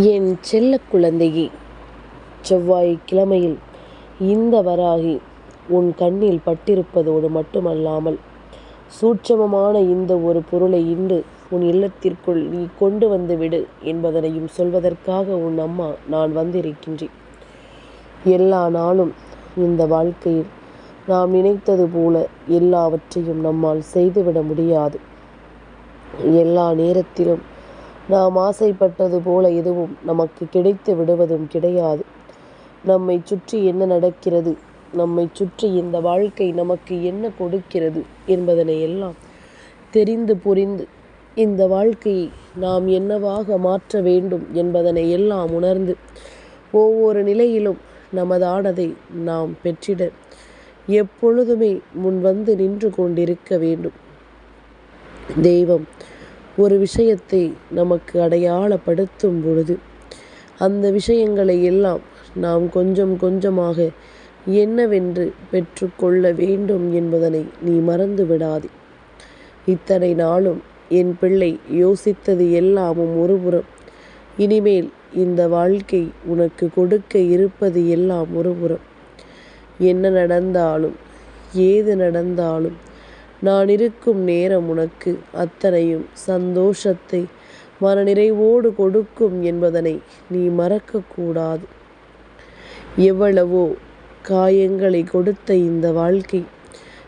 என் செல்ல குழந்தையே செவ்வாய்க்கிழமையில் இந்த வராகி உன் கண்ணில் பட்டிருப்பதோடு மட்டுமல்லாமல் சூட்சமமான இந்த ஒரு பொருளை இன்று உன் இல்லத்திற்குள் நீ கொண்டு வந்து விடு என்பதனையும் சொல்வதற்காக உன் அம்மா நான் வந்திருக்கின்றேன். எல்லா நாளும் இந்த வாழ்க்கையில் நாம் நினைத்தது போல எல்லாவற்றையும் நம்மால் செய்துவிட முடியாது. எல்லா நேரத்திலும் நாம் ஆசைப்பட்டது போல எதுவும் நமக்கு கிடைத்து விடுவதும் கிடையாது. நம்மை சுற்றி என்ன நடக்கிறது? நம்மை சுற்றி இந்த வாழ்க்கை நமக்கு என்ன கொடுக்கிறது என்பதனை எல்லாம் தெரிந்து புரிந்து இந்த வாழ்க்கையை நாம் என்னவாக மாற்ற வேண்டும் என்பதனை எல்லாம் உணர்ந்து ஒவ்வொரு நிலையிலும் நமதானதை நாம் பெற்றிட எப்பொழுதுமே முன் வந்து நின்று கொண்டிருக்க வேண்டும். தெய்வம் ஒரு விஷயத்தை நமக்கு அடையாளப்படுத்தும் பொழுது அந்த விஷயங்களை எல்லாம் நாம் கொஞ்சம் கொஞ்சமாக என்னவென்று பெற்றுக்கொள்ள வேண்டும் என்பதனை நீ மறந்து விடாதே. இத்தனை நாளும் என் பிள்ளை யோசித்தது எல்லாமும் ஒருபுறம் இனிமேல் இந்த வாழ்க்கை உனக்கு கொடுக்க இருப்பது எல்லாம் ஒருபுறம். என்ன நடந்தாலும் ஏது நடந்தாலும் நான் இருக்கும் நேரம் உனக்கு அத்தனையும் சந்தோஷத்தை மனநிறைவோடு கொடுக்கும் என்பதனை நீ மறக்கக்கூடாது. எவ்வளவோ காயங்களை கொடுத்த இந்த வாழ்க்கை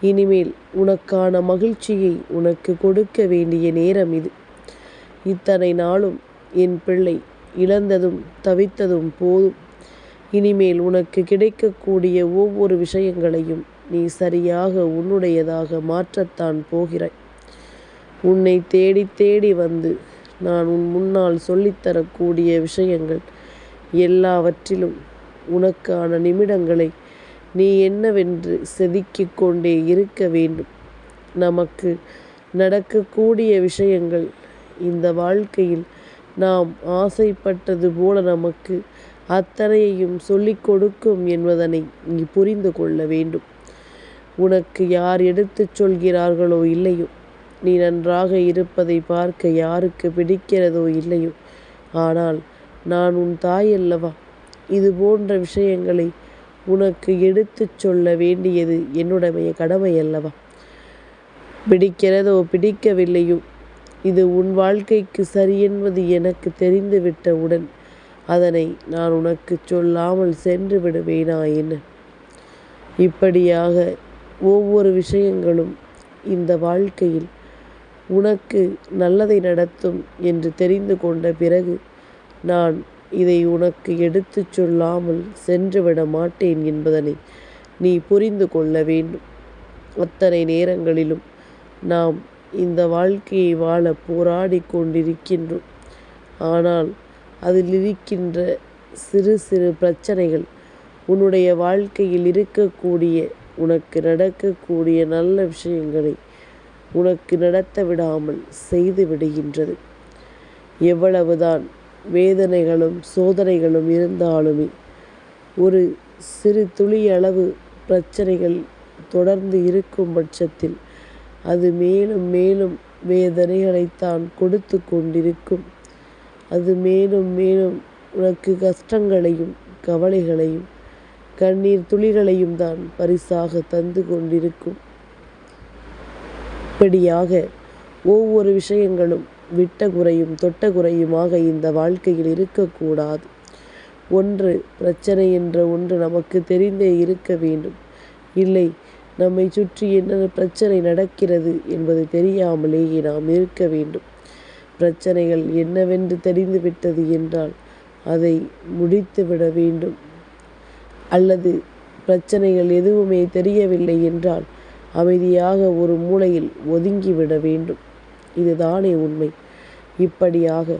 இனிமேல் உனக்கான மகிழ்ச்சியை உனக்கு கொடுக்க வேண்டிய நேரம் இது. இத்தனை நாளும் என் பிள்ளை இழந்ததும் தவித்ததும் போதும். இனிமேல் உனக்கு கிடைக்கக்கூடிய ஒவ்வொரு விஷயங்களையும் நீ சரியாக உன்னுடையதாக மாற்றத்தான் போகிறாய். உன்னை தேடி தேடி வந்து நான் உன் முன்னால் சொல்லித்தரக்கூடிய விஷயங்கள் எல்லாவற்றிலும் உனக்கான நிமிடங்களை நீ என்னவென்று செதுக்கிக் கொண்டே இருக்க வேண்டும். நமக்கு நடக்கக்கூடிய விஷயங்கள் இந்த வாழ்க்கையில் நாம் ஆசைப்பட்டது போல நமக்கு அத்தனையையும் சொல்லிக் கொடுக்கும் என்பதனை நீ புரிந்து கொள்ள வேண்டும். உனக்கு யார் எடுத்துச் சொல்கிறார்களோ இல்லையோ? நீ நன்றாக இருப்பதை பார்க்க யாருக்கு பிடிக்கிறதோ இல்லையோ? ஆனால் நான் உன் தாய் அல்லவா? இது போன்ற விஷயங்களை உனக்கு எடுத்துச் சொல்ல வேண்டியது என்னுடைய கடமை அல்லவா? பிடிக்கிறதோ பிடிக்கவில்லையோ? இது உன் வாழ்க்கைக்கு சரியென்பது எனக்கு தெரிந்துவிட்டவுடன் அதனை நான் உனக்கு சொல்லாமல் சென்று விடுவேனா என்ன? இப்படியாக ஒவ்வொரு விஷயங்களும் இந்த வாழ்க்கையில் உனக்கு நல்லதை நடத்தும் என்று தெரிந்து கொண்ட பிறகு நான் இதை உனக்கு எடுத்துச் சொல்லாமல் சென்றுவிட மாட்டேன் என்பதனை நீ புரிந்து கொள்ள வேண்டும். அத்தனை நேரங்களிலும் நாம் இந்த வாழ்க்கையை வாழ போராடி கொண்டிருக்கின்றோம். ஆனால் அதில் இருக்கின்ற சிறு சிறு பிரச்சனைகள் உன்னுடைய வாழ்க்கையில் இருக்கக்கூடிய உனக்கு நடக்கக்கூடிய நல்ல விஷயங்களை உனக்கு நடத்த விடாமல் செய்து விடுகின்றது. எவ்வளவுதான் வேதனைகளும் சோதனைகளும் இருந்தாலுமே ஒரு சிறு துளி அளவு பிரச்சனைகள் தொடர்ந்து இருக்கும் பட்சத்தில் அது மேலும் மேலும் வேதனைகளைத்தான் கொடுத்து கொண்டிருக்கும். அது மேலும் மேலும் உனக்கு கஷ்டங்களையும் கவலைகளையும் கண்ணீர் துளிகளையும் தான் பரிசாக தந்து கொண்டிருக்கும். இப்படியாக ஒவ்வொரு விஷயங்களும் விட்ட குறையும் தொட்ட குறையுமாக இந்த வாழ்க்கையில் இருக்கக்கூடாது. ஒன்று பிரச்சனை என்ற ஒன்று நமக்கு தெரிந்தே இருக்க வேண்டும். இல்லை நம்மை சுற்றி என்ன பிரச்சனை நடக்கிறது என்பது தெரியாமலேயே நாம் இருக்க வேண்டும். பிரச்சனைகள் என்னவென்று தெரிந்துவிட்டது என்றால் அதை முடித்துவிட வேண்டும். அல்லது பிரச்சனைகள் எதுவுமே தெரியவில்லை என்றால் அமைதியாக ஒரு மூலையில் ஒதுங்கிவிட வேண்டும். இதுதானே உண்மை. இப்படியாக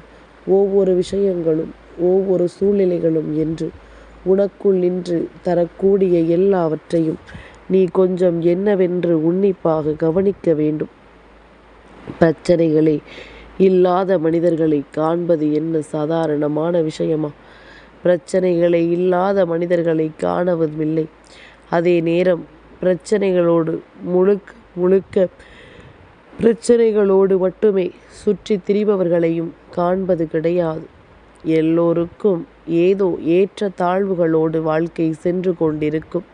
ஒவ்வொரு விஷயங்களும் ஒவ்வொரு சூழ்நிலைகளும் என்று உனக்குள் நின்று தரக்கூடிய எல்லாவற்றையும் நீ கொஞ்சம் என்னவென்று உன்னிப்பாக கவனிக்க வேண்டும். பிரச்சனைகளே இல்லாத மனிதர்களை காண்பது என்ன சாதாரணமான விஷயமா? பிரச்சனைகளை இல்லாத மனிதர்களை காணவதுமில்லை அதே நேரம் பிரச்சனைகளோடு முழுக்க முழுக்க பிரச்சனைகளோடு மட்டுமே சுற்றி திரிபவர்களையும் காண்பது கிடையாது. எல்லோருக்கும் ஏதோ ஏற்ற தாழ்வுகளோடு வாழ்க்கை சென்று கொண்டிருக்கும்.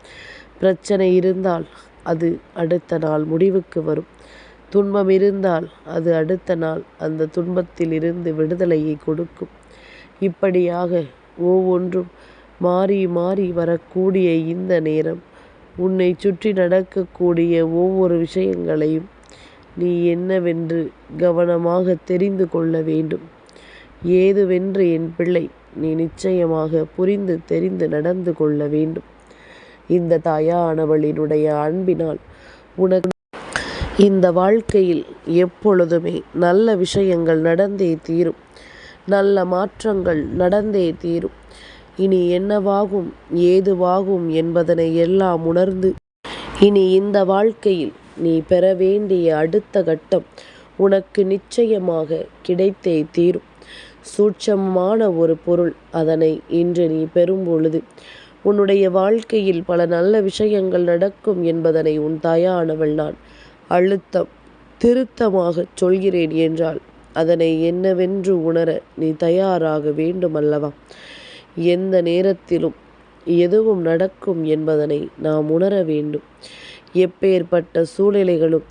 பிரச்சனை இருந்தால் அது அடுத்த நாள் முடிவுக்கு வரும். துன்பம் இருந்தால் அது அடுத்த நாள் அந்த துன்பத்தில் இருந்து விடுதலையை கொடுக்கும். இப்படியாக ஒவ்வொன்றும் மாறி மாறி வரக்கூடிய இந்த நேரம். உன்னை சுற்றி நடக்கக்கூடிய ஒவ்வொரு விஷயங்களையும் நீ என்னவென்று கவனமாக தெரிந்து கொள்ள வேண்டும். ஏதுவென்று என் பிள்ளை நீ நிச்சயமாக புரிந்து தெரிந்து நடந்து கொள்ள வேண்டும். இந்த தாயானவளினுடைய அன்பினால் உனக்கு இந்த வாழ்க்கையில் எப்பொழுதுமே நல்ல விஷயங்கள் நடந்தே தீரும். நல்ல மாற்றங்கள் நடந்தே தீரும். இனி என்னவாகும் ஏதுவாகும் என்பதனை எல்லாம் உணர்ந்து இனி இந்த வாழ்க்கையில் நீ பெற வேண்டிய அடுத்த கட்டம் உனக்கு நிச்சயமாக கிடைத்தே தீரும். சூட்சமான ஒரு பொருள் அதனை இன்று நீ பெறும் பொழுது உன்னுடைய வாழ்க்கையில் பல நல்ல விஷயங்கள் நடக்கும் என்பதனை உன் தாயானவள் நான் அழுத்தம் திருத்தமாகச் சொல்கிறேன் என்றால் அதனை என்னவென்று உணர நீ தயாராக வேண்டுமல்லவா? எந்த நேரத்திலும் எதுவும் நடக்கும் என்பதனை நாம் உணர வேண்டும். எப்பேற்பட்ட சூழ்நிலைகளும்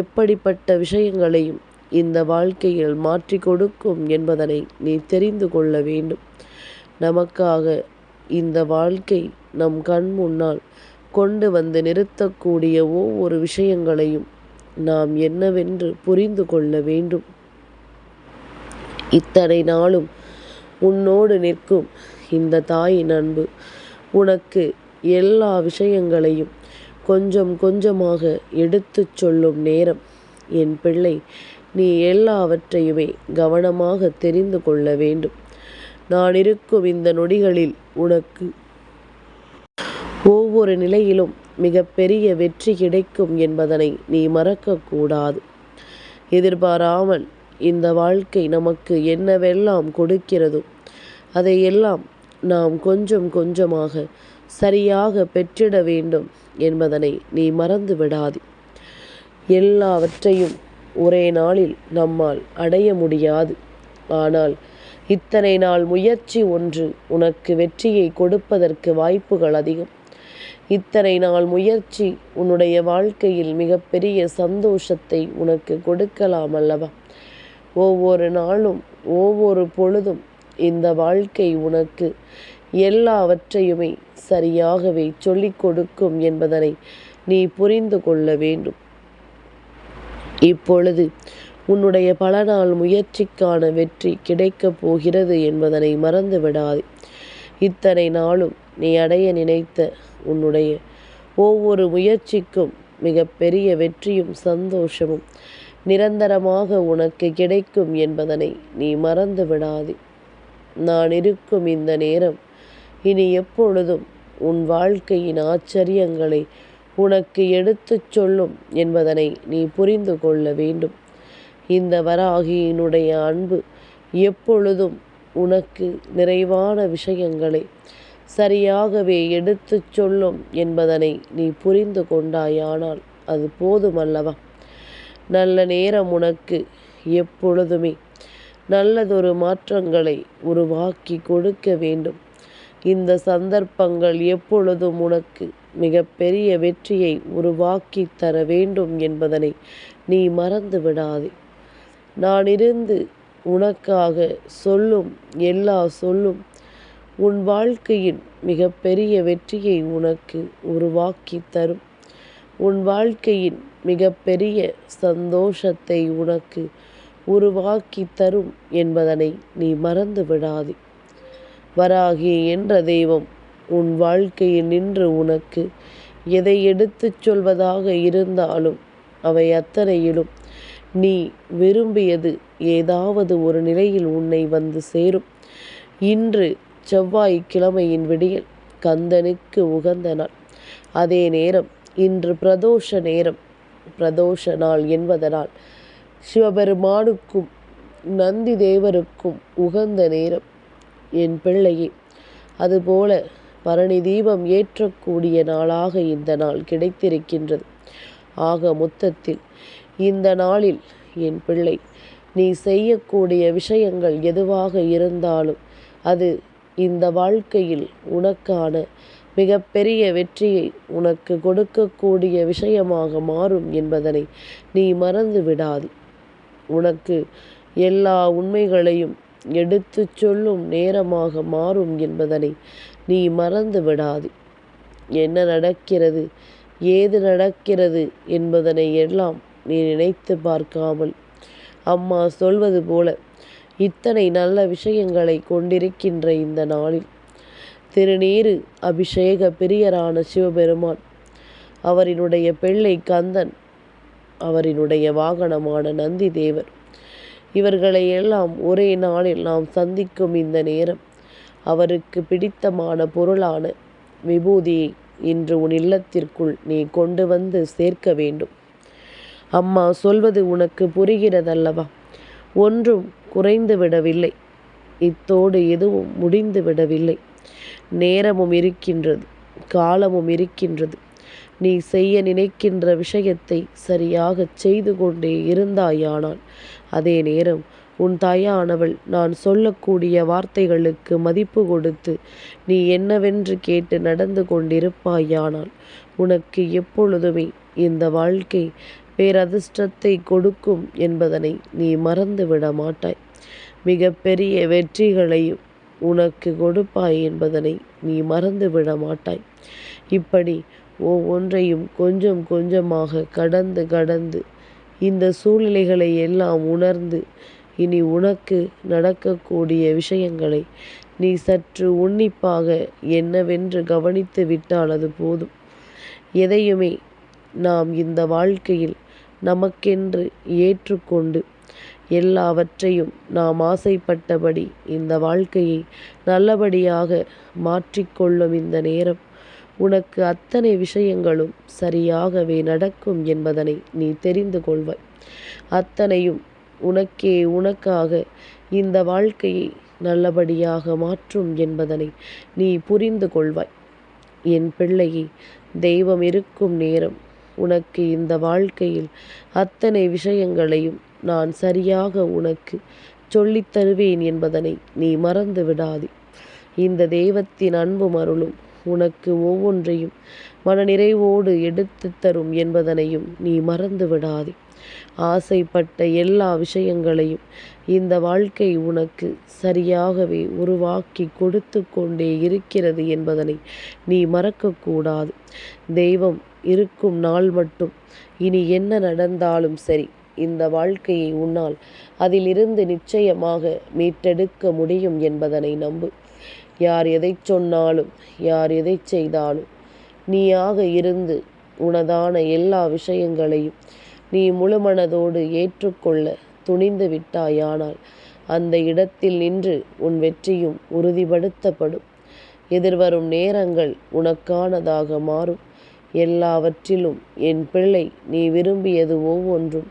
எப்படிப்பட்ட விஷயங்களையும் இந்த வாழ்க்கையில் மாற்றி கொடுக்கும் என்பதனை நீ தெரிந்து கொள்ள வேண்டும். நமக்காக இந்த வாழ்க்கை நம் கண் முன்னால் கொண்டு வந்து நிறுத்தக்கூடிய ஒவ்வொரு விஷயங்களையும் நாம் என்னவென்று புரிந்து கொள்ள வேண்டும். இத்தனை நாளும் உன்னோடு நிற்கும் இந்த தாயின் அன்பு. உனக்கு எல்லா விஷயங்களையும் கொஞ்சம் கொஞ்சமாக எடுத்துச் சொல்லும் நேரம் என் பிள்ளை. நீ எல்லாவற்றையுமே கவனமாக தெரிந்து கொள்ள வேண்டும். நான் இருக்கும் இந்த நொடிகளில் உனக்கு ஒவ்வொரு நிலையிலும் மிகப்பெரிய வெற்றி கிடைக்கும் என்பதனை நீ மறக்கக்கூடாது. எதிர்பாராமல் இந்த வாழ்க்கை நமக்கு என்னவெல்லாம் கொடுக்கிறதோ அதையெல்லாம் நாம் கொஞ்சம் கொஞ்சமாக சரியாக பெற்றிட வேண்டும் என்பதனை நீ மறந்து விடாதே. எல்லாவற்றையும் ஒரே நாளில் நம்மால் அடைய முடியாது. ஆனால் இத்தனை நாள் முயற்சி ஒன்று உனக்கு வெற்றியை கொடுப்பதற்கு வாய்ப்புகள் அதிகம். இத்தனை நாள் முயற்சி உன்னுடைய வாழ்க்கையில் மிகப்பெரிய சந்தோஷத்தை உனக்கு கொடுக்கலாம் அல்லவா? ஒவ்வொரு நாளும் ஒவ்வொரு பொழுதும் இந்த வாழ்க்கை உனக்கு எல்லாவற்றையுமே சரியாகவே சொல்லிக் கொடுக்கும் என்பதனை நீ புரிந்து கொள்ள வேண்டும். இப்பொழுது உன்னுடைய பல நாள் முயற்சிக்கான வெற்றி கிடைக்கப் போகிறது என்பதனை மறந்து விடாதே இத்தனை நாளும் நீ அடைய நினைத்த உன்னுடைய ஒவ்வொரு முயற்சிக்கும் மிகப்பெரிய வெற்றியும் சந்தோஷமும் நிரந்தரமாக உனக்கு கிடைக்கும் என்பதனை நீ மறந்து விடாதே. நான் இருக்கும் இந்த நேரம் இனி எப்பொழுதும் உன் வாழ்க்கையின் ஆச்சரியங்களை உனக்கு எடுத்துச் சொல்லும் என்பதனை நீ புரிந்து கொள்ள வேண்டும். இந்த வராகியினுடைய அன்பு எப்பொழுதும் உனக்கு நிறைவான விஷயங்களை சரியாகவே எடுத்துச் சொல்லும் என்பதனை நீ புரிந்து கொண்டாயானால் அது போதுமல்லவா? நல்ல நேரம் உனக்கு எப்பொழுதுமே. நல்லதொரு மாற்றங்களை உருவாக்கி கொடுக்க வேண்டும். இந்த சந்தர்ப்பங்கள் எப்பொழுதும் உனக்கு மிகப்பெரிய வெற்றியை உருவாக்கி தர வேண்டும் என்பதனை நீ மறந்து விடாதே நான் இருந்து உனக்காக சொல்லும் எல்லா சொல்லும் உன் வாழ்க்கையின் மிகப்பெரிய வெற்றியை உனக்கு உருவாக்கி தரும். உன் வாழ்க்கையின் மிகப்பெரிய சந்தோஷத்தை உனக்கு உருவாக்கி தரும் என்பதனை நீ மறந்து விடாதே. வராகி என்ற தெய்வம் உன் வாழ்க்கையில் நின்று உனக்கு எதை எடுத்துச் சொல்வதாக இருந்தாலும் அவை அத்தனையிலும் நீ விரும்பியது ஏதாவது ஒரு நிலையில் உன்னை வந்து சேரும். இன்று செவ்வாய்க்கிழமையின் விடியல் கந்தனுக்கு உகந்த நாள். அதே நேரம் இன்று பிரதோஷ நேரம். பிரதோஷ நாள் என்பதனால் சிவபெருமானுக்கும் நந்தி தேவருக்கும் உகந்த நேரம் என் பிள்ளையே. அதுபோல பரணி தீபம் ஏற்றக்கூடிய நாளாக இந்த நாள் கிடைத்திருக்கின்றது. ஆக மொத்தத்தில் இந்த நாளில் என் பிள்ளை நீ செய்யக்கூடிய விஷயங்கள் எதுவாக இருந்தாலும் அது இந்த வாழ்க்கையில் உனக்கான மிகப்பெரிய வெற்றியை உனக்கு கொடுக்கக்கூடிய விஷயமாக மாறும் என்பதனை நீ மறந்து விடாது. உனக்கு எல்லா உண்மைகளையும் எடுத்துச் சொல்லும் நேரமாக மாறும் என்பதனை நீ மறந்து விடாது. என்ன நடக்கிறது ஏது நடக்கிறது என்பதனை எல்லாம் நீ நினைத்து பார்க்காமல் அம்மா சொல்வது போல இத்தனை நல்ல விஷயங்களை கொண்டிருக்கின்ற இந்த நாளில் திருநீரு அபிஷேக பிரியரான சிவபெருமான். அவரினுடைய பிள்ளை கந்தன் அவரினுடைய வாகனமான நந்தி தேவர் இவர்களை எல்லாம் ஒரே நாளில் நாம் சந்திக்கும் இந்த நேரம் அவருக்கு பிடித்தமான பொருளான விபூதியை இன்று உன் இல்லத்திற்குள் நீ கொண்டு வந்து சேர்க்க வேண்டும். அம்மா சொல்வது உனக்கு புரிகிறதல்லவா? ஒன்றும் குறைந்து விடவில்லை இத்தோடு எதுவும் முடிந்து விடவில்லை நேரமும் இருக்கின்றது காலமும் இருக்கின்றது. நீ செய்ய நினைக்கின்ற விஷயத்தை சரியாகச் செய்து கொண்டே இருந்தாயானால் அதே நேரம் உன் தாயானவள் நான் சொல்லக்கூடிய வார்த்தைகளுக்கு மதிப்பு கொடுத்து நீ என்னவென்று கேட்டு நடந்து கொண்டிருப்பாயானால் உனக்கு எப்பொழுதுமே இந்த வாழ்க்கை பேரதிர்ஷ்டத்தை கொடுக்கும் என்பதனை நீ மறந்துவிட மாட்டாய். மிக பெரிய வெற்றிகளையும் உனக்கு கொடுப்பாய் என்பதனை நீ மறந்து விட மாட்டாய். இப்படி ஒவ்வொன்றையும் கொஞ்சம் கொஞ்சமாக கடந்து கடந்து இந்த சூழ்நிலைகளை எல்லாம் உணர்ந்து இனி உனக்கு நடக்கக்கூடிய விஷயங்களை நீ சற்று உன்னிப்பாக என்னவென்று கவனித்து விட்டால் அது போதும். எதையுமே நாம் இந்த வாழ்க்கையில் நமக்கென்று ஏற்றுக்கொண்டு எல்லாவற்றையும் நாம் ஆசைப்பட்டபடி இந்த வாழ்க்கையை நல்லபடியாக மாற்றிக்கொள்ளும் இந்த நேரம். உனக்கு அத்தனை விஷயங்களும் சரியாகவே நடக்கும் என்பதனை நீ தெரிந்து கொள்வாய். அத்தனையும் உனக்கே உனக்காக இந்த வாழ்க்கையை நல்லபடியாக மாற்றும் என்பதனை நீ புரிந்து கொள்வாய். என் பிள்ளையை தெய்வம் இருக்கும் நேரம் உனக்கு இந்த வாழ்க்கையில் அத்தனை விஷயங்களையும் நான் சரியாக உனக்கு சொல்லித் தருவேன் என்பதனை நீ மறந்து விடாதே. இந்த தெய்வத்தின் அன்பும் அருளும் உனக்கு ஒவ்வொன்றையும் மனநிறைவோடு எடுத்து தரும் என்பதனையும் நீ மறந்து விடாதே. ஆசைப்பட்ட எல்லா விஷயங்களையும் இந்த வாழ்க்கை உனக்கு சரியாகவே உருவாக்கி கொடுத்து கொண்டே இருக்கிறது என்பதனை நீ மறக்கக்கூடாது தெய்வம் இருக்கும் நாள் மட்டும் இனி என்ன நடந்தாலும் சரி இந்த வாழ்க்கையை உன்னால் அதிலிருந்து நிச்சயமாக மீட்டெடுக்க முடியும் என்பதனை நம்பு. யார் எதை சொன்னாலும் யார் எதை செய்தாலும் நீயாக இருந்து உனதான எல்லா விஷயங்களையும் நீ முழுமனதோடு ஏற்றுக்கொள்ள துணிந்து விட்டாயானால் அந்த இடத்தில் நின்று உன் வெற்றியும் உறுதிப்படுத்தப்படும். எதிர்வரும் நேரங்கள் உனக்கானதாக மாறும். எல்லாவற்றிலும் என் பிள்ளை நீ விரும்பியது ஒவ்வொன்றும்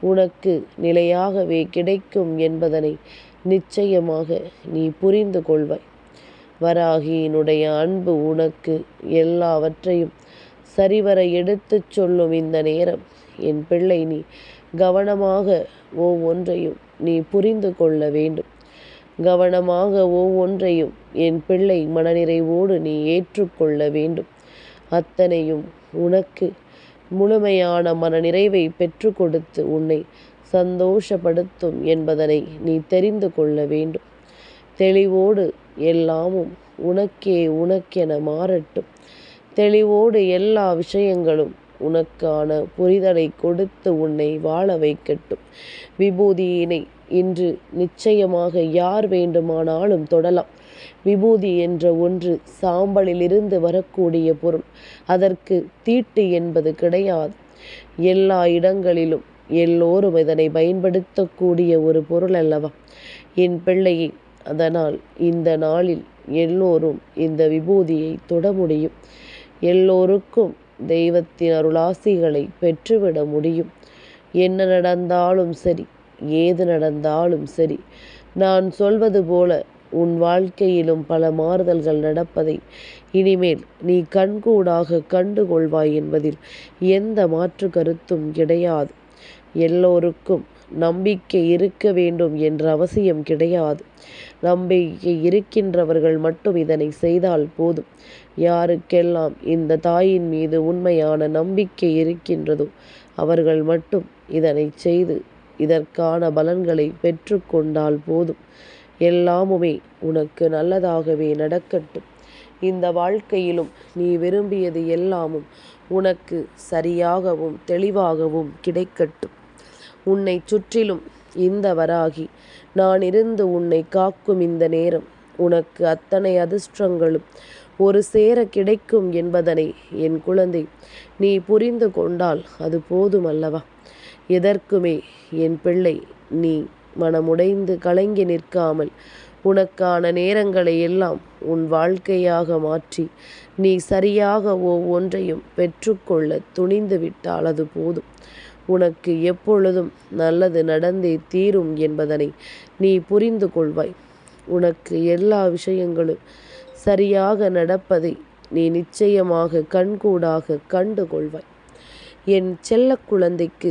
உனக்கு நிலையாகவே கிடைக்கும் என்பதனை நிச்சயமாக நீ புரிந்து கொள்வாய். வராகியினுடைய அன்பு உனக்கு எல்லாவற்றையும் சரிவர எடுத்துச் சொல்லும் இந்த நேரம். என் பிள்ளை நீ கவனமாக ஒவ்வொன்றையும் நீ புரிந்து கொள்ள வேண்டும். கவனமாக ஒவ்வொன்றையும் என் பிள்ளை மனநிறைவோடு நீ ஏற்றுக்கொள்ள வேண்டும். அத்தனையும் உனக்கு முழுமையான மனநிறைவை பெற்று கொடுத்து உன்னை சந்தோஷப்படுத்தும் என்பதனை நீ தெரிந்து கொள்ள வேண்டும். தெளிவோடு எல்லாமும் உனக்கே உனக்கென மாறட்டும். தெளிவோடு எல்லா விஷயங்களும் உனக்கான புரிதலை கொடுத்து உன்னை வாழ வைக்கட்டும். விபூதியினை இன்று நிச்சயமாக யார் வேண்டுமானாலும் தொடலாம். விபூதி என்ற ஒன்று சாம்பலிலிருந்து வரக்கூடிய பொருள். அதற்கு தீட்டு என்பது கிடையாது. எல்லா இடங்களிலும் எல்லோரும் இதனை பயன்படுத்தக்கூடிய ஒரு பொருள் அல்லவா? என் பிள்ளையை அதனால் இந்த நாளில் எல்லோரும் இந்த விபூதியை தொட முடியும். எல்லோருக்கும் தெய்வத்தின் அருளாசிகளை பெற்றுவிட முடியும். என்ன நடந்தாலும் சரி ஏது நடந்தாலும் சரி நான் சொல்வது போல உன் வாழ்க்கையிலும் பல மாறுதல்கள் நடப்பதை இனிமேல் நீ கண்கூடாக கண்டுகொள்வாய் என்பதில் எந்த மாற்று கருத்தும் கிடையாது. எல்லோருக்கும் நம்பிக்கை இருக்க வேண்டும் என்ற அவசியம் கிடையாது. நம்பிக்கை இருக்கின்றவர்கள் மட்டும் இதனை செய்தால் போதும். யாருக்கெல்லாம் இந்த தாயின் மீது உண்மையான நம்பிக்கை இருக்கின்றதோ அவர்கள் மட்டும் இதனை செய்து இதற்கான பலன்களை பெற்றுக்கொண்டால் போதும். எல்லாமுமே உனக்கு நல்லதாகவே நடக்கட்டும். இந்த வாழ்க்கையிலும் நீ விரும்பியது எல்லாமும் உனக்கு சரியாகவும் தெளிவாகவும் கிடைக்கட்டும். உன்னை சுற்றிலும் இந்த வராகி நான் இருந்து உன்னை காக்கும் இந்த நேரம் உனக்கு அத்தனை அதிர்ஷ்டங்களும் ஒரு சேர கிடைக்கும் என்பதனை என் குழந்தை நீ புரிந்து கொண்டால் அது போதுமல்லவா எதற்குமே என் பிள்ளை நீ மனமுடைந்து கலங்கி நிற்காமல் உனக்கான நேரங்களை எல்லாம் உன் வாழ்க்கையாக மாற்றி நீ சரியாக ஒவ்வொன்றையும் பெற்றுக்கொள்ள துணிந்து விட்டால் அது போதும். உனக்கு எப்பொழுதும் நல்லது நடந்தே தீரும் என்பதனை நீ புரிந்து கொள்வாய் உனக்கு எல்லா விஷயங்களும் சரியாக நடப்பதை நீ நிச்சயமாக கண்கூடாக கண்டு கொள்வாய் என் செல்ல குழந்தைக்கு